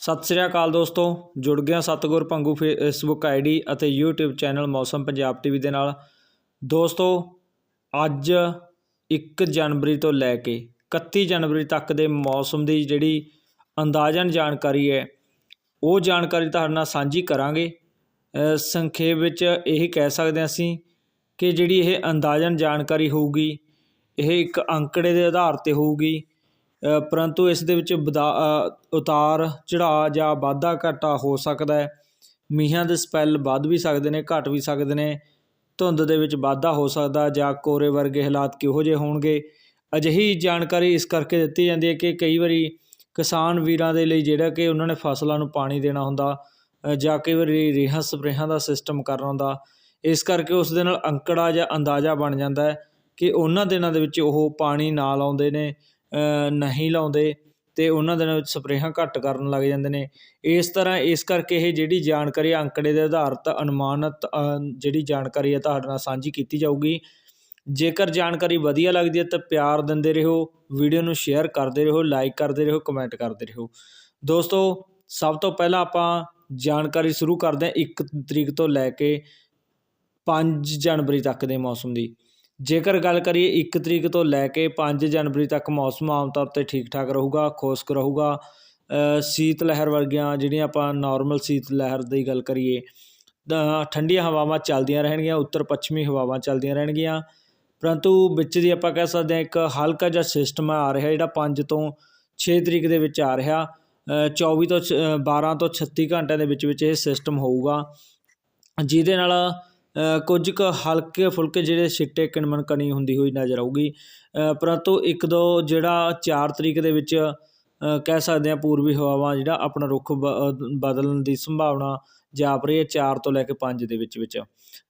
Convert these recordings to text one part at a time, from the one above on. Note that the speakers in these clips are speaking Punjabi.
ਸਤਿ ਸ੍ਰੀ ਅਕਾਲ ਦੋਸਤੋ, ਜੁੜ ਗਿਆ ਸਤਗੁਰ ਪੰਗੂ ਫੇਸਬੁੱਕ ਆਈਡੀ ਅਤੇ YouTube channel Mausam Punjab TV ਦੇ ਨਾਲ। ਦੋਸਤੋ, ਅੱਜ 1 ਜਨਵਰੀ ਤੋਂ ਲੈ ਕੇ 31 ਜਨਵਰੀ ਤੱਕ ਦੇ ਮੌਸਮ ਦੀ ਜਿਹੜੀ ਅੰਦਾਜ਼ਨ ਜਾਣਕਾਰੀ ਹੈ, ਉਹ ਜਾਣਕਾਰੀ ਤੁਹਾਡੇ ਨਾਲ ਸਾਂਝੀ ਕਰਾਂਗੇ। ਸੰਖੇਪ ਵਿੱਚ ਇਹ ਕਹਿ ਸਕਦੇ ਹਾਂ ਅਸੀਂ ਕਿ ਜਿਹੜੀ ਇਹ ਅੰਦਾਜ਼ਨ ਜਾਣਕਾਰੀ ਹੋਊਗੀ, ਇਹ ਇੱਕ ਅੰਕੜੇ ਦੇ ਆਧਾਰ ਤੇ ਹੋਊਗੀ। ਪਰੰਤੂ ਇਸ ਦੇ ਵਿੱਚ ਬਦਾ- ਉਤਾਰ, ਚੜਾਅ ਜਾਂ ਵਾਧਾ ਘਾਟਾ ਹੋ ਸਕਦਾ ਹੈ। ਮੀਂਹਾਂ ਦੇ ਸਪੈਲ ਵੱਧ ਵੀ ਸਕਦੇ ਨੇ, ਘਟ ਵੀ ਸਕਦੇ ਨੇ। ਧੁੰਦ ਦੇ ਵਿੱਚ ਵਾਧਾ ਹੋ ਸਕਦਾ ਜਾਂ ਕੋਰੇ ਵਰਗੇ ਹਾਲਾਤ ਕਿਹੋ ਜਿਹੇ ਹੋਣਗੇ? ਅਜਿਹੀ ਜਾਣਕਾਰੀ ਇਸ ਕਰਕੇ ਦਿੱਤੀ ਜਾਂਦੀ ਹੈ ਕਿ ਕਈ ਵਾਰੀ ਕਿਸਾਨ ਵੀਰਾਂ ਦੇ ਲਈ ਜਿਹੜਾ ਕਿ ਉਹਨਾਂ ਨੇ ਫਸਲਾਂ ਨੂੰ ਪਾਣੀ ਦੇਣਾ ਹੁੰਦਾ ਜਾਂ ਕਈ ਵਾਰੀ ਰੇਹਾਂ ਸਪਰੇਹਾਂ ਦਾ ਸਿਸਟਮ ਕਰਨਾ ਹੁੰਦਾ, ਇਸ ਕਰਕੇ ਉਸ ਦੇ ਨਾਲ ਅੰਕੜਾ ਜਾਂ ਅੰਦਾਜ਼ਾ ਬਣ ਜਾਂਦਾ ਹੈ ਕਿ ਉਹਨਾਂ ਦਿਨਾਂ ਦੇ ਵਿੱਚ ਉਹ ਪਾਣੀ ਨਾ ਲਾਉਂਦੇ ਨੇ। ਨਹੀਂ ਲਾਉਂਦੇ ਅਤੇ ਉਹਨਾਂ ਦਿਨਾਂ ਵਿੱਚ ਸਪਰੇਹਾਂ ਘੱਟ ਕਰਨ ਲੱਗ ਜਾਂਦੇ ਨੇ। ਇਸ ਤਰ੍ਹਾਂ ਇਸ ਕਰਕੇ ਇਹ ਜਿਹੜੀ ਜਾਣਕਾਰੀ ਅੰਕੜੇ ਦੇ ਆਧਾਰਿਤ ਅਨੁਮਾਨਿਤ ਜਿਹੜੀ ਜਾਣਕਾਰੀ ਹੈ ਤੁਹਾਡੇ ਨਾਲ ਸਾਂਝੀ ਕੀਤੀ ਜਾਊਗੀ। ਜੇਕਰ ਜਾਣਕਾਰੀ ਵਧੀਆ ਲੱਗਦੀ ਹੈ ਤਾਂ ਪਿਆਰ ਦਿੰਦੇ ਰਹੋ, ਵੀਡੀਓ ਨੂੰ ਸ਼ੇਅਰ ਕਰਦੇ ਰਹੋ, ਲਾਈਕ ਕਰਦੇ ਰਹੋ, ਕਮੈਂਟ ਕਰਦੇ ਰਹੋ। ਦੋਸਤੋ, ਸਭ ਤੋਂ ਪਹਿਲਾਂ ਆਪਾਂ ਜਾਣਕਾਰੀ ਸ਼ੁਰੂ ਕਰਦੇ ਹਾਂ 1 ਤਰੀਕ ਤੋਂ ਲੈ ਕੇ 5 ਜਨਵਰੀ ਤੱਕ ਦੇ ਮੌਸਮ ਦੀ। ਜੇਕਰ ਗੱਲ ਕਰੀਏ 1 ਤਰੀਕ ਤੋਂ ਲੈ ਕੇ 5 ਜਨਵਰੀ ਤੱਕ ਮੌਸਮ ਆਮ ਤੌਰ ਤੇ ਠੀਕ ਠਾਕ ਰਹੂਗਾ ਖੁਸ਼ਕ ਰਹੂਗਾ ਸੀਤ ਲਹਿਰ ਵਰਗੀਆਂ ਜਿਹੜੀਆਂ ਆਪਾਂ ਨਾਰਮਲ ਸੀਤ ਲਹਿਰ ਦੀ ਗੱਲ ਕਰੀਏ ਤਾਂ ਠੰਡੀਆਂ ਹਵਾਵਾਂ ਚੱਲਦੀਆਂ ਰਹਿਣਗੀਆਂ ਉੱਤਰ ਪੱਛਮੀ ਹਵਾਵਾਂ ਚੱਲਦੀਆਂ ਰਹਿਣਗੀਆਂ। ਪਰੰਤੂ ਵਿੱਚ ਦੀ ਆਪਾਂ ਕਹਿ ਸਕਦੇ ਹਾਂ ਇੱਕ ਹਲਕਾ ਜਿਹਾ ਸਿਸਟਮ ਆ ਰਿਹਾ ਜਿਹੜਾ 5 ਤੋਂ 6 ਤਰੀਕ ਦੇ ਵਿੱਚ ਆ ਰਿਹਾ ਅ, 24 ਤੋਂ ਛ- ਅ, 12 ਤੋਂ 36 ਘੰਟਿਆਂ ਦੇ ਵਿੱਚ ਵਿੱਚ ਇਹ ਸਿਸਟਮ ਹੋਊਗਾ। ਜਿਹਦੇ ਨਾਲ ਕੁਝ ਕੁ ਹਲਕੇ ਫੁਲਕੇ ਜਿਹੜੇ ਛਿੱਟੇ ਕਿਣਮਣ ਕਣੀ ਹੁੰਦੀ ਹੋਈ ਨਜ਼ਰ ਆਊਗੀ। ਪਰੰਤੂ ਇੱਕ ਦੋ ਜਿਹੜਾ ਚਾਰ ਤਰੀਕ ਦੇ ਵਿੱਚ ਕਹਿ ਸਕਦੇ ਹਾਂ ਪੂਰਬੀ ਹਵਾਵਾਂ ਜਿਹੜਾ ਆਪਣਾ ਰੁੱਖ ਬ- ਬਦਲਣ ਦੀ ਸੰਭਾਵਨਾ ਜਾਪ ਰਹੀ ਹੈ ਚਾਰ ਤੋਂ ਲੈ ਕੇ ਪੰਜ ਦੇ ਵਿੱਚ ਵਿੱਚ।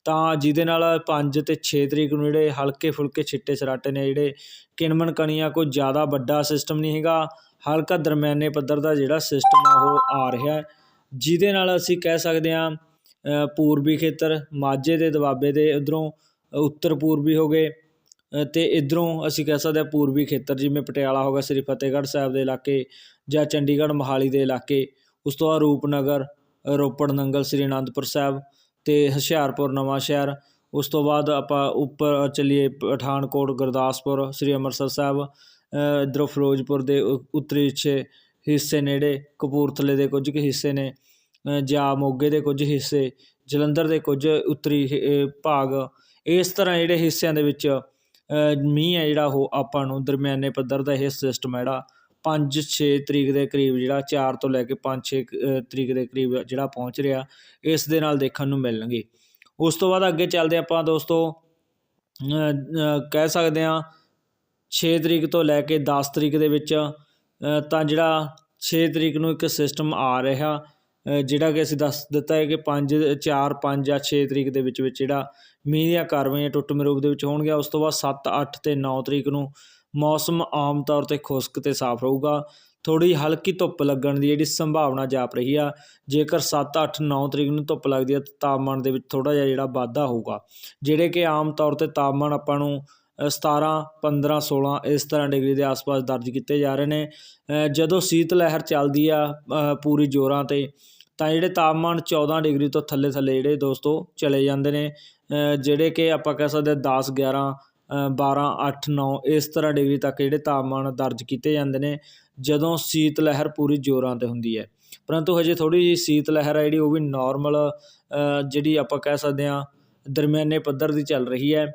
ਤਾਂ ਜਿਹਦੇ ਨਾਲ ਪੰਜ ਅਤੇ ਛੇ ਤਰੀਕ ਨੂੰ ਜਿਹੜੇ ਹਲਕੇ ਫੁਲਕੇ ਛਿੱਟੇ ਸਰਾਟੇ ਨੇ ਜਿਹੜੇ ਕਿਣਮਣ ਕਣੀਆਂ ਕੋਈ ਜ਼ਿਆਦਾ ਵੱਡਾ ਸਿਸਟਮ ਨਹੀਂ ਹੈਗਾ, ਹਲਕਾ ਦਰਮਿਆਨੇ ਪੱਧਰ ਦਾ ਜਿਹੜਾ ਸਿਸਟਮ ਆ ਉਹ ਆ ਰਿਹਾ ਜਿਹਦੇ ਨਾਲ ਅਸੀਂ ਕਹਿ ਸਕਦੇ ਹਾਂ ਪੂਰਬੀ ਖੇਤਰ, ਮਾਝੇ ਦੇ, ਦੁਆਬੇ ਦੇ ਉਧਰੋਂ ਉੱਤਰ ਪੂਰਬੀ ਹੋ ਗਏ ਅਤੇ ਇੱਧਰੋਂ ਅਸੀਂ ਕਹਿ ਸਕਦੇ ਹਾਂ ਪੂਰਬੀ ਖੇਤਰ, ਜਿਵੇਂ ਪਟਿਆਲਾ ਹੋ ਗਿਆ, ਸ੍ਰੀ ਫਤਿਹਗੜ੍ਹ ਸਾਹਿਬ ਦੇ ਇਲਾਕੇ ਜਾਂ ਚੰਡੀਗੜ੍ਹ ਮੋਹਾਲੀ ਦੇ ਇਲਾਕੇ, ਉਸ ਤੋਂ ਬਾਅਦ ਰੂਪਨਗਰ, ਰੋਪੜ, ਨੰਗਲ, ਸ੍ਰੀ ਅਨੰਦਪੁਰ ਸਾਹਿਬ ਅਤੇ ਹੁਸ਼ਿਆਰਪੁਰ, ਨਵਾਂ ਸ਼ਹਿਰ, ਉਸ ਤੋਂ ਬਾਅਦ ਆਪਾਂ ਉੱਪਰ ਚੱਲੀਏ ਪਠਾਨਕੋਟ, ਗੁਰਦਾਸਪੁਰ, ਸ੍ਰੀ ਅੰਮ੍ਰਿਤਸਰ ਸਾਹਿਬ ਇੱਧਰੋਂ ਫਿਰੋਜ਼ਪੁਰ ਦੇ ਉ- ਉੱਤਰੀ ਹਿੱਸੇ ਹਿੱਸੇ ਨੇੜੇ, ਕਪੂਰਥਲੇ ਦੇ ਕੁਝ ਕੁ ਹਿੱਸੇ ਨੇ ਜਾਂ ਮੋਗੇ ਦੇ ਕੁਝ ਹਿੱਸੇ, ਜਲੰਧਰ ਦੇ ਕੁਝ ਉੱਤਰੀ ਭਾਗ, ਇਸ ਤਰ੍ਹਾਂ ਜਿਹੜੇ ਹਿੱਸਿਆਂ ਦੇ ਵਿੱਚ ਮੀਂਹ ਹੈ ਜਿਹੜਾ ਉਹ ਆਪਾਂ ਨੂੰ ਦਰਮਿਆਨੇ ਪੱਧਰ ਦਾ ਇਹ ਸਿਸਟਮ ਹੈ ਜਿਹੜਾ 5-6 ਤਰੀਕ ਦੇ ਕਰੀਬ ਜਿਹੜਾ 4 ਤੋਂ ਲੈ ਕੇ 5-6 ਤਰੀਕ ਦੇ ਕਰੀਬ ਜਿਹੜਾ ਪਹੁੰਚ ਰਿਹਾ, ਇਸ ਦੇ ਨਾਲ ਦੇਖਣ ਨੂੰ ਮਿਲਣਗੇ। ਉਸ ਤੋਂ ਬਾਅਦ ਅੱਗੇ ਚੱਲਦੇ ਆਪਾਂ ਦੋਸਤੋ ਕਹਿ ਸਕਦੇ ਹਾਂ 6 ਤਰੀਕ ਤੋਂ ਲੈ ਕੇ 10 ਤਰੀਕ ਦੇ ਵਿੱਚ ਤਾਂ ਜਿਹੜਾ 6 ਤਰੀਕ ਨੂੰ ਇੱਕ ਸਿਸਟਮ ਆ ਰਿਹਾ ਜਿਹੜਾ ਕਿ ਅਸੀਂ ਦੱਸ ਦਿੱਤਾ ਹੈ ਕਿ 5 4 5 ਜਾਂ ਛੇ ਤਰੀਕ ਦੇ ਵਿੱਚ ਵਿੱਚ ਜਿਹੜਾ ਮੀਂਹ ਦੀਆਂ ਕਾਰਵਾਈਆਂ ਟੁੱਟਵੇਂ ਰੂਪ ਦੇ ਵਿੱਚ ਹੋਣਗੀਆਂ, ਉਸ ਤੋਂ ਬਾਅਦ 7 8 ਤੇ 9 ਤਰੀਕ ਨੂੰ ਮੌਸਮ ਆਮ ਤੌਰ ਤੇ ਖੁਸ਼ਕ ਤੇ ਸਾਫ਼ ਰਹੂਗਾ। ਥੋੜੀ ਹਲਕੀ ਧੁੱਪ ਲੱਗਣ ਦੀ ਜਿਹੜੀ ਸੰਭਾਵਨਾ ਜਾਪ ਰਹੀ ਆ। ਜੇਕਰ 7 8 9 ਤਰੀਕ ਨੂੰ ਧੁੱਪ ਲੱਗਦੀ ਆ, ਤਾਂ ਤਾਪਮਾਨ ਦੇ ਵਿੱਚ ਥੋੜਾ ਜਿਹਾ ਜਿਹੜਾ ਵਾਧਾ ਹੋਊਗਾ। ਜਿਹੜੇ ਕਿ ਆਮ ਤੌਰ ਤੇ ਤਾਪਮਾਨ ਆਪਾਂ ਨੂੰ 17 15 16 ਇਸ ਤਰ੍ਹਾਂ ਡਿਗਰੀ ਦੇ ਆਸ-ਪਾਸ ਦਰਜ ਕੀਤੇ ਜਾ ਰਹੇ ਨੇ। ਜਦੋਂ ਸੀਤ ਲਹਿਰ ਚੱਲਦੀ ਆ ਪੂਰੀ ਜ਼ੋਰਾਂ ਤੇ ਤਾਂ ਜਿਹੜੇ ਤਾਪਮਾਨ 14 ਡਿਗਰੀ ਤੋਂ ਥੱਲੇ ਥੱਲੇ ਜਿਹੜੇ ਦੋਸਤੋ ਚਲੇ ਜਾਂਦੇ ਨੇ ਜਿਹੜੇ ਕਿ ਆਪਾਂ ਕਹਿ ਸਕਦੇ ਹਾਂ 10 11 ਅ, 12 8 9 ਇਸ ਤਰ੍ਹਾਂ ਡਿਗਰੀ ਤੱਕ ਜਿਹੜੇ ਤਾਪਮਾਨ ਦਰਜ ਕੀਤੇ ਜਾਂਦੇ ਨੇ ਜਦੋਂ ਸੀਤ ਲਹਿਰ ਪੂਰੀ ਜ਼ੋਰਾਂ ਤੇ ਹੁੰਦੀ ਹੈ। ਪਰੰਤੂ ਹਜੇ ਥੋੜੀ ਜਿਹੀ ਸੀਤ ਲਹਿਰ ਹੈ ਜਿਹੜੀ ਉਹ ਵੀ ਨਾਰਮਲ ਜਿਹੜੀ ਆਪਾਂ ਕਹਿ ਸਕਦੇ ਹਾਂ ਦਰਮਿਆਨੇ ਪੱਧਰ ਦੀ ਚੱਲ ਰਹੀ ਹੈ।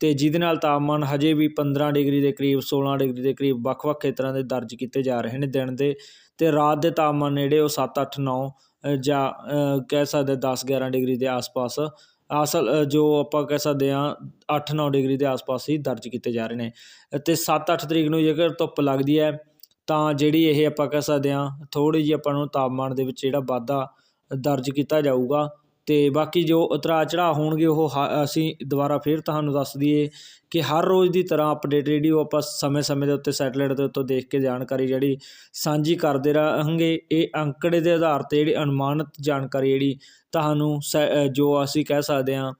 ਤੇ ਜਿਹਦੇ ਨਾਲ ਤਾਪਮਾਨ ਹਜੇ ਵੀ 15 ਡਿਗਰੀ ਦੇ ਕਰੀਬ 16 ਡਿਗਰੀ ਦੇ ਕਰੀਬ ਵੱਖ-ਵੱਖ ਖੇਤਰਾਂ ਦੇ ਦਰਜ ਕੀਤੇ ਜਾ ਰਹੇ ਨੇ ਦਿਨ ਦੇ। ਤੇ ਰਾਤ ਦੇ ਤਾਪਮਾਨ ਨੇੜੇ ਉਹ 7 8 9 ਜਾਂ ਕਹਿ ਸਕਦੇ 10 11 ਡਿਗਰੀ ਦੇ ਆਸ-ਪਾਸ, ਅਸਲ ਜੋ ਆਪਾਂ ਕਹਿ ਸਕਦੇ ਹਾਂ 8 9 ਡਿਗਰੀ ਦੇ ਆਸ-ਪਾਸ ਹੀ ਦਰਜ ਕੀਤੇ ਜਾ ਰਹੇ ਨੇ। ਤੇ 7 8 ਤਰੀਕ ਨੂੰ ਜੇਕਰ ਧੁੱਪ ਲੱਗਦੀ ਹੈ, ਤਾਂ ਜਿਹੜੀ ਇਹ ਆਪਾਂ ਕਹਿ ਸਕਦੇ ਹਾਂ ਥੋੜੀ ਜਿਹੀ ਆਪਾਂ ਨੂੰ ਤਾਪਮਾਨ ਦੇ ਵਿੱਚ ਜਿਹੜਾ ਵਾਧਾ ਦਰਜ ਕੀਤਾ ਜਾਊਗਾ ਅਤੇ ਬਾਕੀ ਜੋ ਉਤਰਾਅ ਚੜਾਅ ਹੋਣਗੇ ਉਹ ਹ- ਅਸੀਂ ਦੁਬਾਰਾ ਫਿਰ ਤੁਹਾਨੂੰ ਦੱਸ ਦਈਏ ਕਿ ਹਰ ਰੋਜ਼ ਦੀ ਤਰ੍ਹਾਂ ਅਪਡੇਟ ਜਿਹੜੀ ਉਹ ਆਪਾਂ ਸਮੇਂ-ਸਮੇਂ ਦੇ ਉੱਤੇ ਸੈਟਲਾਈਟ ਦੇ ਉੱਤੋਂ ਦੇਖ ਕੇ ਜਾਣਕਾਰੀ ਜਿਹੜੀ ਸਾਂਝੀ ਕਰਦੇ ਰਹਾਂਗੇ, ਇਹ ਅੰਕੜੇ ਦੇ ਆਧਾਰ ਤੇ ਜਿਹੜੀ ਅਨੁਮਾਨਿਤ ਜਾਣਕਾਰੀ ਜਿਹੜੀ ਤੁਹਾਨੂੰ ਸੈ- ਜੋ ਅਸੀਂ ਕਹਿ ਸਕਦੇ ਹਾਂ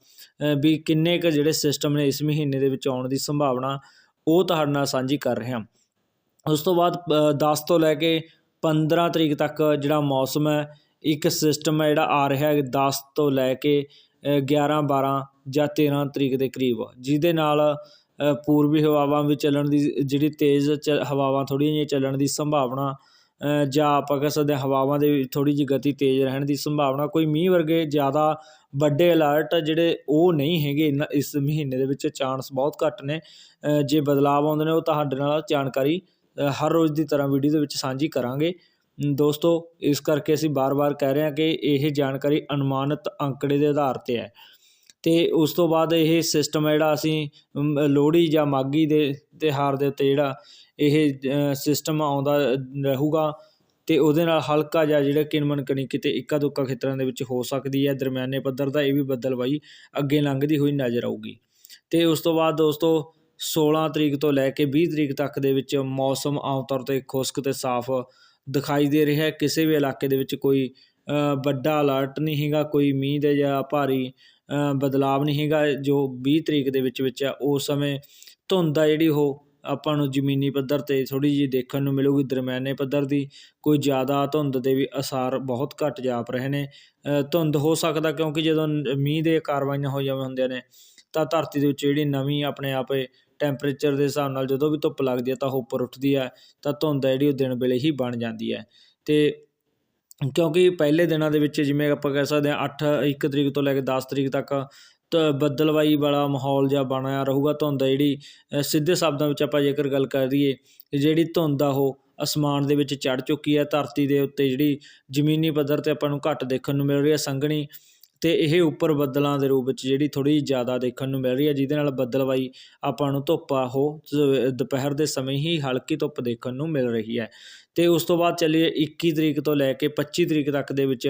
ਵੀ ਕਿੰਨੇ ਕੁ ਜਿਹੜੇ ਸਿਸਟਮ ਨੇ ਇਸ ਮਹੀਨੇ ਦੇ ਵਿੱਚ ਆਉਣ ਦੀ ਸੰਭਾਵਨਾ, ਉਹ ਤੁਹਾਡੇ ਨਾਲ ਸਾਂਝੀ ਕਰ ਰਹੇ ਹਾਂ। ਉਸ ਤੋਂ ਬਾਅਦ 10 ਤੋਂ ਲੈ ਕੇ 15 ਤਰੀਕ ਤੱਕ ਜਿਹੜਾ ਮੌਸਮ ਹੈ ਇੱਕ ਸਿਸਟਮ ਹੈ ਜਿਹੜਾ ਆ ਰਿਹਾ ਹੈ 10 ਤੋਂ ਲੈ ਕੇ ਅ, 11 12 ਜਾਂ 13 ਤਰੀਕ ਦੇ ਕਰੀਬ। ਜਿਹਦੇ ਨਾਲ ਪੂਰਬੀ ਹਵਾਵਾਂ ਵੀ ਚੱਲਣ ਦੀ ਜਿਹੜੀ ਤੇਜ਼ ਚ- ਹਵਾਵਾਂ ਥੋੜ੍ਹੀਆਂ ਜਿਹੀਆਂ ਚੱਲਣ ਦੀ ਸੰਭਾਵਨਾ ਜਾਂ ਆਪਾਂ ਕਹਿ ਸਕਦੇ ਹਾਂ ਹਵਾਵਾਂ ਦੇ ਥੋੜ੍ਹੀ ਜਿਹੀ ਗਤੀ ਤੇਜ਼ ਰਹਿਣ ਦੀ ਸੰਭਾਵਨਾ ਕੋਈ ਮੀਂਹ ਵਰਗੇ ਜ਼ਿਆਦਾ ਵੱਡੇ ਅਲਰਟ ਜਿਹੜੇ ਉਹ ਨਹੀਂ ਹੈਗੇ ਇਨ- ਇਸ ਮਹੀਨੇ ਦੇ ਵਿੱਚ ਚਾਂਸ ਬਹੁਤ ਘੱਟ ਨੇ। ਜੇ ਬਦਲਾਅ ਆਉਂਦੇ ਨੇ ਉਹ ਤੁਹਾਡੇ ਨਾਲ ਜਾਣਕਾਰੀ ਹਰ ਰੋਜ਼ ਦੀ ਤਰ੍ਹਾਂ ਵੀਡੀਓ ਦੇ ਵਿੱਚ ਸਾਂਝੀ ਕਰਾਂਗੇ। ਦੋਸਤੋ, ਇਸ ਕਰਕੇ ਅਸੀਂ ਬਾਰ-ਬਾਰ ਕਹਿ ਰਹੇ ਹਾਂ ਕਿ ਇਹ ਜਾਣਕਾਰੀ ਅਨੁਮਾਨਿਤ ਅੰਕੜੇ ਦੇ ਆਧਾਰ ਤੇ ਹੈ। ਤੇ ਉਸ ਤੋਂ ਬਾਅਦ ਇਹ ਸਿਸਟਮ ਜਿਹੜਾ ਅਸੀਂ ਲੋਹੜੀ ਜਾਂ ਮਾਘੀ ਦੇ ਤਿਉਹਾਰ ਦੇ ਉੱਤੇ ਜਿਹੜਾ ਇਹ ਸਿਸਟਮ ਆਉਂਦਾ ਰਹੂਗਾ ਤੇ ਉਹਦੇ ਨਾਲ ਹਲਕਾ ਜਾਂ ਜਿਹੜਾ ਕਿਨਮਨ ਕਣੀ ਕਿਤੇ ਇੱਕਾ ਦੁੱਕਾ ਖੇਤਰਾਂ ਦੇ ਵਿੱਚ ਹੋ ਸਕਦੀ ਹੈ। ਦਰਮਿਆਨੇ ਪੱਧਰ ਦਾ ਇਹ ਵੀ ਬੱਦਲਬਾਈ ਅੱਗੇ ਲੰਘਦੀ ਹੋਈ ਨਜ਼ਰ ਆਊਗੀ। ਤੇ ਉਸ ਤੋਂ ਬਾਅਦ ਦੋਸਤੋ 16 ਤਰੀਕ ਤੋਂ ਲੈ ਕੇ 20 ਤਰੀਕ ਤੱਕ ਦੇ ਵਿੱਚ ਮੌਸਮ ਆਮ ਤੌਰ ਤੇ ਖੁਸ਼ਕ ਤੇ ਸਾਫ਼ ਦਿਖਾਈ ਦੇ ਰਿਹਾ ਕਿਸੇ ਵੀ ਇਲਾਕੇ ਦੇ ਵਿੱਚ ਕੋਈ ਵੱਡਾ ਅਲਰਟ ਨਹੀਂ ਹੈਗਾ, ਕੋਈ ਮੀਂਹ ਦੇ ਜਾਂ ਭਾਰੀ ਬਦਲਾਵ ਨਹੀਂ ਹੈਗਾ। ਜੋ ਵੀਹ ਤਰੀਕ ਦੇ ਵਿੱਚ ਵਿੱਚ ਆ ਉਸ ਸਮੇਂ ਧੁੰਦ ਆ ਜਿਹੜੀ ਉਹ ਆਪਾਂ ਨੂੰ ਜ਼ਮੀਨੀ ਪੱਧਰ ਤੇ ਥੋੜ੍ਹੀ ਜਿਹੀ ਦੇਖਣ ਨੂੰ ਮਿਲੂਗੀ, ਦਰਮਿਆਨੇ ਪੱਧਰ ਦੀ। ਕੋਈ ਜ਼ਿਆਦਾ ਧੁੰਦ ਦੇ ਵੀ ਅਸਾਰ ਬਹੁਤ ਘੱਟ ਜਾਪ ਰਹੇ ਨੇ। ਧੁੰਦ ਹੋ ਸਕਦਾ ਕਿਉਂਕਿ ਜਦੋਂ ਮੀਂਹ ਦੇ ਕਾਰਵਾਈਆਂ ਹੋ ਜਾਵੇ ਹੁੰਦੀਆਂ ਨੇ, ਤਾਂ ਧਰਤੀ ਦੇ ਵਿੱਚ ਜਿਹੜੀ ਨਵੀਂ ਆਪਣੇ ਆਪੇ ਟੈਂਪਰੇਚਰ ਦੇ ਹਿਸਾਬ ਨਾਲ ਜਦੋਂ ਵੀ ਧੁੱਪ ਲੱਗਦੀ ਹੈ ਤਾਂ ਉਹ ਉੱਪਰ ਉੱਠਦੀ ਹੈ, ਤਾਂ ਧੁੰਦ ਹੈ ਜਿਹੜੀ ਉਹ ਦਿਨ ਵੇਲੇ ਹੀ ਬਣ ਜਾਂਦੀ ਹੈ। ਅਤੇ ਕਿਉਂਕਿ ਪਹਿਲੇ ਦਿਨਾਂ ਦੇ ਵਿੱਚ ਜਿਵੇਂ ਆਪਾਂ ਕਹਿ ਸਕਦੇ ਹਾਂ 8 1 ਤਰੀਕ ਤੋਂ ਲੈ ਕੇ ਦਸ ਤਰੀਕ ਤੱਕ ਤ ਬੱਦਲਵਾਈ ਵਾਲਾ ਮਾਹੌਲ ਜਿਹਾ ਬਣਿਆ ਰਹੂਗਾ, ਧੁੰਦ ਆ ਜਿਹੜੀ ਸਿੱਧੇ ਸ਼ਬਦਾਂ ਵਿੱਚ ਆਪਾਂ ਜੇਕਰ ਗੱਲ ਕਰ ਕਿ ਜਿਹੜੀ ਧੁੰਦ ਆ ਉਹ ਅਸਮਾਨ ਦੇ ਵਿੱਚ ਚੜ ਚੁੱਕੀ ਹੈ, ਧਰਤੀ ਦੇ ਉੱਤੇ ਜਿਹੜੀ ਜ਼ਮੀਨੀ ਪੱਧਰ ਤੇ ਆਪਾਂ ਨੂੰ ਘੱਟ ਦੇਖਣ ਨੂੰ ਮਿਲ ਰਹੀ ਹੈ, ਸੰਘਣੀ ਅਤੇ ਇਹ ਉੱਪਰ ਬੱਦਲਾਂ ਦੇ ਰੂਪ ਵਿੱਚ ਜਿਹੜੀ ਥੋੜੀ ਜ਼ਿਆਦਾ ਦੇਖਣ ਨੂੰ ਮਿਲ ਰਹੀ ਹੈ, ਜਿਹਦੇ ਨਾਲ ਬੱਦਲਵਾਈ ਆਪਾਂ ਨੂੰ ਧੁੱਪ ਆ ਉਹ ਦੁਪਹਿਰ ਦੇ ਸਮੇਂ ਹੀ ਹਲਕੀ ਧੁੱਪ ਦੇਖਣ ਨੂੰ ਮਿਲ ਰਹੀ ਹੈ। ਅਤੇ ਉਸ ਤੋਂ ਬਾਅਦ ਚੱਲੀਏ 21 ਤਰੀਕ ਤੋਂ ਲੈ ਕੇ 25 ਤਰੀਕ ਤੱਕ ਦੇ ਵਿੱਚ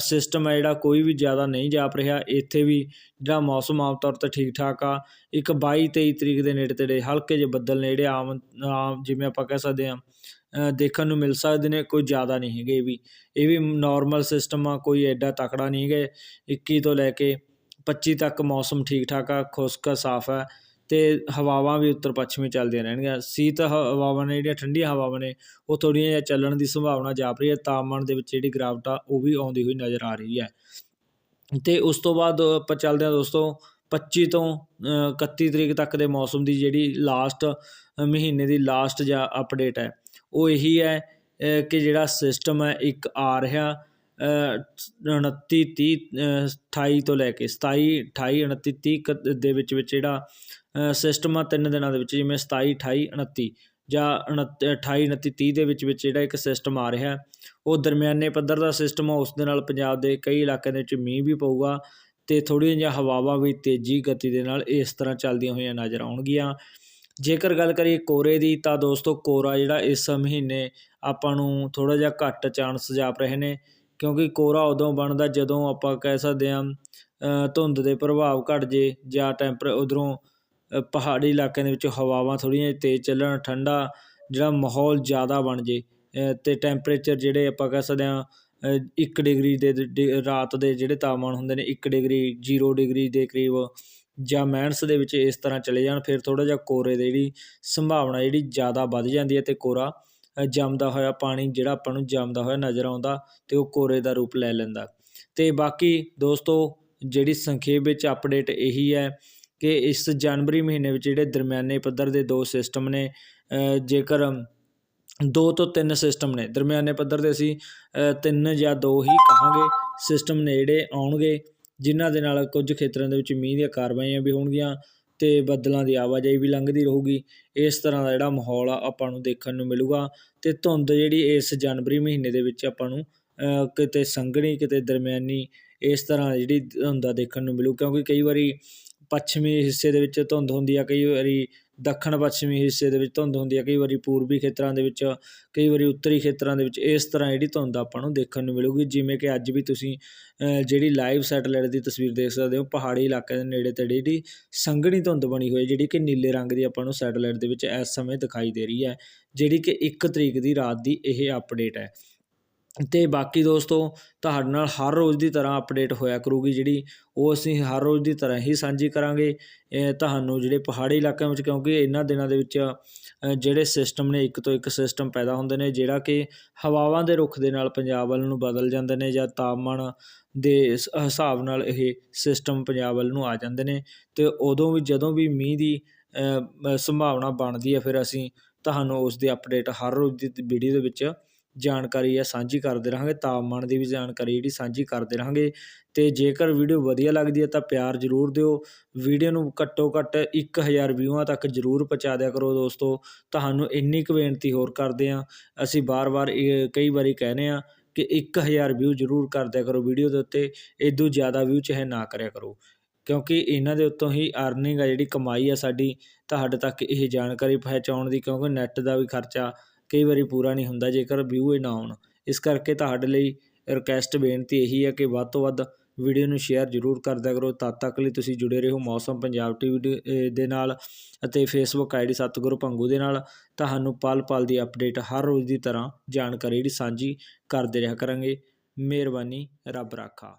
ਸਿਸਟਮ ਹੈ ਜਿਹੜਾ ਕੋਈ ਵੀ ਜ਼ਿਆਦਾ ਨਹੀਂ ਜਾਪ ਰਿਹਾ, ਇੱਥੇ ਵੀ ਜਿਹੜਾ ਮੌਸਮ ਆਮ ਤੌਰ ਤੇ ਠੀਕ ਠਾਕ ਆ, ਇੱਕ 22 23 ਤਰੀਕ ਦੇ ਨੇੜੇ ਤੇੜੇ ਹਲਕੇ ਜਿਹੇ ਬੱਦਲ ਨੇ ਜਿਹੜੇ ਆਮ ਆਮ ਜਿਵੇਂ ਆਪਾਂ ਕਹਿ ਸਕਦੇ ਹਾਂ ਦੇਖਣ ਨੂੰ ਮਿਲ ਸਕਦੇ ਨੇ ਕੋਈ ਜ਼ਿਆਦਾ ਨਹੀਂ ਹੈਗੇ ਇਹ ਵੀ। ਇਹ ਵੀ ਨਾਰਮਲ ਸਿਸਟਮ ਆ ਕੋਈ ਐਡਾ ਤਕੜਾ ਨਹੀਂ ਹੈਗਾ। 21 ਤੋਂ ਲੈ ਕੇ 25 ਤੱਕ ਮੌਸਮ ਠੀਕ ਠਾਕ ਆ ਖੁਸ਼ਕ ਆ, ਸਾਫ਼ ਹੈ ਤੇ ਹਵਾਵਾਂ ਵੀ ਉੱਤਰ ਪੱਛਮੀ ਚੱਲਦੀਆਂ ਰਹਿਣਗੀਆਂ। ਸੀਤ ਹਵਾਵਾਂ ਨੇ ਜਿਹੜੀਆਂ ਠੰਡੀਆਂ ਹਵਾਵਾਂ ਨੇ ਉਹ ਥੋੜ੍ਹੀਆਂ ਜਿਹੀਆਂ ਚੱਲਣ ਦੀ ਸੰਭਾਵਨਾ ਜਾਪ ਰਹੀ ਹੈ। ਤਾਪਮਾਨ ਦੇ ਵਿੱਚ ਜਿਹੜੀ ਗਿਰਾਵਟ ਆ ਉਹ ਵੀ ਆਉਂਦੀ ਹੋਈ ਨਜ਼ਰ ਆ ਰਹੀ ਹੈ। ਤੇ ਉਸ ਤੋਂ ਬਾਅਦ ਆਪਾਂ ਚੱਲਦੇ ਹਾਂ ਦੋਸਤੋ 25 ਤੋਂ ਇਕੱਤੀ ਤਰੀਕ ਤੱਕ ਦੇ ਮੌਸਮ ਦੀ ਜਿਹੜੀ ਲਾਸਟ ਮਹੀਨੇ ਦੀ ਲਾਸਟ ਜਾਂ ਅਪਡੇਟ ਹੈ। ਉਹ ਇਹੀ ਹੈ ਕਿ ਜਿਹੜਾ ਸਿਸਟਮ ਹੈ ਇੱਕ ਆ ਰਿਹਾ ਅ, 29 30 28 ਤੋਂ ਲੈ ਕੇ 27 28 29 30 ਕ- ਦੇ ਵਿੱਚ ਵਿੱਚ ਜਿਹੜਾ ਸਿਸਟਮ ਆ ਤਿੰਨ ਦਿਨਾਂ ਦੇ ਵਿੱਚ ਜਿਵੇਂ 27 28 29 ਜਾਂ 29 28 29 30 ਦੇ ਵਿੱਚ ਵਿੱਚ ਜਿਹੜਾ ਇੱਕ ਸਿਸਟਮ ਆ ਰਿਹਾ ਉਹ ਦਰਮਿਆਨੇ ਪੱਧਰ ਦਾ ਸਿਸਟਮ ਆ ਉਸ ਦੇ ਨਾਲ ਪੰਜਾਬ ਦੇ ਕਈ ਇਲਾਕਿਆਂ ਦੇ ਵਿੱਚ ਮੀਂਹ ਵੀ ਪਊਗਾ ਅਤੇ ਥੋੜ੍ਹੀਆਂ ਜਿਹੀਆਂ ਹਵਾਵਾਂ ਵੀ ਤੇਜ਼ੀ ਗਤੀ ਦੇ ਨਾਲ ਇਸ ਤਰ੍ਹਾਂ ਚੱਲਦੀਆਂ ਹੋਈਆਂ ਨਜ਼ਰ ਆਉਣਗੀਆਂ। ਜੇਕਰ ਗੱਲ ਕਰੀਏ ਕੋਰੇ ਦੀ ਤਾਂ ਦੋਸਤੋ ਕੋਰਾ ਜਿਹੜਾ ਇਸ ਮਹੀਨੇ ਆਪਾਂ ਨੂੰ ਥੋੜ੍ਹਾ ਜਿਹਾ ਘੱਟ ਚਾਂਸ ਜਾਪ ਰਹੇ ਨੇ, ਕਿਉਂਕਿ ਕੋਰਾ ਉਦੋਂ ਬਣਦਾ ਜਦੋਂ ਆਪਾਂ ਕਹਿ ਸਕਦੇ ਹਾਂ ਧੁੰਦ ਦੇ ਪ੍ਰਭਾਵ ਘਟ ਜੇ ਜਾਂ ਟੈਂਪਰ ਉਧਰੋਂ ਪਹਾੜੀ ਇਲਾਕਿਆਂ ਦੇ ਵਿੱਚ ਹਵਾਵਾਂ ਥੋੜ੍ਹੀਆਂ ਤੇਜ਼ ਚੱਲਣ, ਠੰਡਾ ਜਿਹੜਾ ਮਾਹੌਲ ਜ਼ਿਆਦਾ ਬਣ ਜੇ ਅਤੇ ਟੈਂਪਰੇਚਰ ਜਿਹੜੇ ਆਪਾਂ ਕਹਿ ਸਕਦੇ ਹਾਂ ਇੱਕ ਡਿਗਰੀ ਦੇ ਡ- ਰਾਤ ਦੇ ਜਿਹੜੇ ਤਾਪਮਾਨ ਹੁੰਦੇ ਨੇ ਇੱਕ ਡਿਗਰੀ, ਜ਼ੀਰੋ ਡਿਗਰੀ ਦੇ ਕਰੀਬ ਜਾਂ ਮਾਈਨਸ ਦੇ ਵਿੱਚ ਇਸ ਤਰ੍ਹਾਂ ਚਲੇ ਜਾਣ, ਫਿਰ ਥੋੜ੍ਹਾ ਜਿਹਾ ਕੋਰੇ ਦੀ ਜਿਹੜੀ ਸੰਭਾਵਨਾ ਜਿਹੜੀ ਜ਼ਿਆਦਾ ਵੱਧ ਜਾਂਦੀ ਹੈ ਅਤੇ ਕੋਰਾ ਜੰਮਦਾ ਹੋਇਆ ਪਾਣੀ ਜਿਹੜਾ ਆਪਾਂ ਨੂੰ ਜੰਮਦਾ ਹੋਇਆ ਨਜ਼ਰ ਆਉਂਦਾ ਅਤੇ ਉਹ ਕੋਰੇ ਦਾ ਰੂਪ ਲੈ ਲੈਂਦਾ। ਅਤੇ ਬਾਕੀ ਦੋਸਤੋ ਜਿਹੜੀ ਸੰਖੇਪ ਵਿੱਚ ਅਪਡੇਟ ਇਹੀ ਹੈ ਕਿ ਇਸ ਜਨਵਰੀ ਮਹੀਨੇ ਵਿੱਚ ਜਿਹੜੇ ਦਰਮਿਆਨੇ ਪੱਧਰ ਦੇ ਦੋ ਸਿਸਟਮ ਨੇ ਜੇਕਰ ਦੋ ਤੋਂ ਤਿੰਨ ਸਿਸਟਮ ਨੇ। ਦਰਮਿਆਨੇ ਪੱਧਰ ਤੇ ਅਸੀਂ ਤਿੰਨ ਜਾਂ ਦੋ ਹੀ ਕਹਾਂਗੇ। ਸਿਸਟਮ ਨੇ ਜਿਹੜੇ ਆਉਣਗੇ, ਜਿਨ੍ਹਾਂ ਦੇ ਨਾਲ ਕੁਝ ਖੇਤਰਾਂ ਦੇ ਵਿੱਚ ਮੀਂਹ ਦੀਆਂ ਕਾਰਵਾਈਆਂ ਵੀ ਹੋਣਗੀਆਂ ਤੇ ਬੱਦਲਾਂ ਦੀ ਆਵਾਜਾਈ ਵੀ ਲੰਘਦੀ ਰਹੂਗੀ। ਇਸ ਤਰ੍ਹਾਂ ਦਾ ਜਿਹੜਾ ਮਾਹੌਲ ਆ, ਆਪਾਂ ਨੂੰ ਦੇਖਣ ਨੂੰ ਮਿਲੂਗਾ ਤੇ ਧੁੰਦ ਜਿਹੜੀ ਇਸ ਜਨਵਰੀ ਮਹੀਨੇ ਦੇ ਵਿੱਚ ਆਪਾਂ ਨੂੰ ਕਿਤੇ ਸੰਘਣੀ, ਕਿਤੇ ਦਰਮਿਆਨੀ ਇਸ ਤਰ੍ਹਾਂ ਜਿਹੜੀ ਧੁੰਦ ਆ ਦੇਖਣ ਨੂੰ ਮਿਲੂ। ਕਿਉਂਕਿ ਕਈ ਵਾਰੀ ਪੱਛਮੀ ਹਿੱਸੇ ਦੇ ਵਿੱਚ ਧੁੰਦ ਹੁੰਦੀ ਆ, ਕਈ ਵਾਰੀ ਦੱਖਣ ਪੱਛਮੀ ਹਿੱਸੇ ਦੇ ਵਿੱਚ ਧੁੰਦ ਹੁੰਦੀ ਆ, ਕਈ ਵਾਰੀ ਪੂਰਬੀ ਖੇਤਰਾਂ ਦੇ ਵਿੱਚ, ਕਈ ਵਾਰੀ ਉੱਤਰੀ ਖੇਤਰਾਂ ਦੇ ਵਿੱਚ ਇਸ ਤਰ੍ਹਾਂ ਜਿਹੜੀ ਧੁੰਦ ਆਪਾਂ ਨੂੰ ਦੇਖਣ ਨੂੰ ਮਿਲੂਗੀ। ਜਿਵੇਂ ਕਿ ਅੱਜ ਵੀ ਤੁਸੀਂ ਜਿਹੜੀ ਲਾਈਵ ਸੈਟੇਲਾਈਟ ਦੀ ਤਸਵੀਰ ਦੇਖ ਸਕਦੇ ਹੋ, ਪਹਾੜੀ ਇਲਾਕੇ ਦੇ ਨੇੜੇ ਤੇੜੇ ਜਿਹੜੀ ਸੰਘਣੀ ਧੁੰਦ ਬਣੀ ਹੋਈ ਹੈ, ਜਿਹੜੀ ਕਿ ਨੀਲੇ ਰੰਗ ਦੀ ਆਪਾਂ ਨੂੰ ਸੈਟੇਲਾਈਟ ਦੇ ਵਿੱਚ ਇਸ ਸਮੇਂ ਦਿਖਾਈ ਦੇ ਰਹੀ ਹੈ, ਜਿਹੜੀ ਕਿ 1 ਤਰੀਕ ਦੀ ਰਾਤ ਦੀ ਇਹ ਅਪਡੇਟ ਹੈ। ਅਤੇ ਬਾਕੀ ਦੋਸਤੋ, ਤੁਹਾਡੇ ਨਾਲ ਹਰ ਰੋਜ਼ ਦੀ ਤਰ੍ਹਾਂ ਅਪਡੇਟ ਹੋਇਆ ਕਰੂਗੀ ਜਿਹੜੀ ਉਹ ਅਸੀਂ ਹਰ ਰੋਜ਼ ਦੀ ਤਰ੍ਹਾਂ ਹੀ ਸਾਂਝੀ ਕਰਾਂਗੇ। ਤੁਹਾਨੂੰ ਜਿਹੜੇ ਪਹਾੜੀ ਇਲਾਕਿਆਂ ਵਿੱਚ ਕਿਉਂਕਿ ਇਹਨਾਂ ਦਿਨਾਂ ਦੇ ਵਿੱਚ ਜਿਹੜੇ ਸਿਸਟਮ ਨੇ, ਇੱਕ ਤੋਂ ਇੱਕ ਸਿਸਟਮ ਪੈਦਾ ਹੁੰਦੇ ਨੇ, ਜਿਹੜਾ ਕਿ ਹਵਾਵਾਂ ਦੇ ਰੁੱਖ ਦੇ ਨਾਲ ਪੰਜਾਬ ਵੱਲ ਨੂੰ ਬਦਲ ਜਾਂਦੇ ਨੇ ਜਾਂ ਤਾਪਮਾਨ ਦੇ ਹਿਸਾਬ ਨਾਲ ਇਹ ਸਿਸਟਮ ਪੰਜਾਬ ਵੱਲ ਨੂੰ ਆ ਜਾਂਦੇ ਨੇ ਅਤੇ ਉਦੋਂ ਵੀ ਜਦੋਂ ਵੀ ਮੀਂਹ ਦੀ ਸੰਭਾਵਨਾ ਬਣਦੀ ਹੈ, ਫਿਰ ਅਸੀਂ ਤੁਹਾਨੂੰ ਉਸ ਦੀ ਅਪਡੇਟ ਹਰ ਰੋਜ਼ ਦੀ ਵੀਡੀਓ ਦੇ ਵਿੱਚ ਜਾਣਕਾਰੀ ਹੈ ਸਾਂਝੀ ਕਰਦੇ ਰਹਾਂਗੇ ਤਾਪਮਾਨ ਦੀ ਵੀ ਜਾਣਕਾਰੀ ਜਿਹੜੀ ਸਾਂਝੀ ਕਰਦੇ ਰਹਾਂਗੇ। ਅਤੇ ਜੇਕਰ ਵੀਡੀਓ ਵਧੀਆ ਲੱਗਦੀ ਹੈ ਤਾਂ ਪਿਆਰ ਜ਼ਰੂਰ ਦਿਓ। ਵੀਡੀਓ ਨੂੰ ਘੱਟੋ ਘੱਟ 1000 ਵਿਊਆਂ ਤੱਕ ਜ਼ਰੂਰ ਪਹੁੰਚਾ ਦਿਆ ਕਰੋ ਦੋਸਤੋ। ਤੁਹਾਨੂੰ ਇੰਨੀ ਕੁ ਬੇਨਤੀ ਹੋਰ ਕਰਦੇ ਹਾਂ। ਅਸੀਂ ਬਾਰ-ਬਾਰ ਇਹ ਕਈ ਵਾਰੀ ਕਹਿੰਦੇ ਹਾਂ ਕਿ 1000 ਵਿਊ ਜ਼ਰੂਰ ਕਰ ਦਿਆ ਕਰੋ ਵੀਡੀਓ ਦੇ ਉੱਤੇ। ਇਦੋਂ ਜ਼ਿਆਦਾ ਵਿਊ ਚਾਹੇ ਨਾ ਕਰਿਆ ਕਰੋ। ਕਿਉਂਕਿ ਇਹਨਾਂ ਦੇ ਉੱਤੋਂ ਹੀ ਅਰਨਿੰਗ ਆ ਜਿਹੜੀ ਕਮਾਈ ਆ ਸਾਡੀ ਤੁਹਾਡੇ ਤੱਕ ਇਹ ਜਾਣਕਾਰੀ ਪਹੁੰਚਾਉਣ ਦੀ ਕਿਉਂਕਿ ਨੈੱਟ ਦਾ ਵੀ ਖਰਚਾ ਕਈ ਵਾਰੀ ਪੂਰਾ ਨਹੀਂ ਹੁੰਦਾ, ਜੇਕਰ ਵਿਊ ਹੀ ਨਾ ਆਉਣ ਇਸ ਕਰਕੇ ਤੁਹਾਡੇ ਲਈ ਰਿਕਵੈਸਟ ਬੇਨਤੀ ਇਹੀ ਹੈ ਕਿ ਵੱਧ ਤੋਂ ਵੱਧ ਵੀਡੀਓ ਨੂੰ ਸ਼ੇਅਰ ਜ਼ਰੂਰ ਕਰਦਿਆ ਕਰੋ, ਤਦ ਤੱਕ ਲਈ ਤੁਸੀਂ ਜੁੜੇ ਰਹੋ ਮੌਸਮ ਪੰਜਾਬ ਟੀਵੀ ਦੇ ਨਾਲ ਅਤੇ ਫੇਸਬੁੱਕ ਆਈਡੀ ਸਤਿਗੁਰੂ ਭੰਗੂ ਦੇ ਨਾਲ। ਤੁਹਾਨੂੰ ਪਲ ਪਲ ਦੀ ਅਪਡੇਟ ਹਰ ਰੋਜ਼ ਦੀ ਤਰ੍ਹਾਂ ਜਾਣਕਾਰੀ ਜਿਹੜੀ ਸਾਂਝੀ ਕਰਦੇ ਰਿਹਾ ਕਰਾਂਗੇ। ਮਿਹਰਬਾਨੀ, ਰੱਬ ਰਾਖਾ।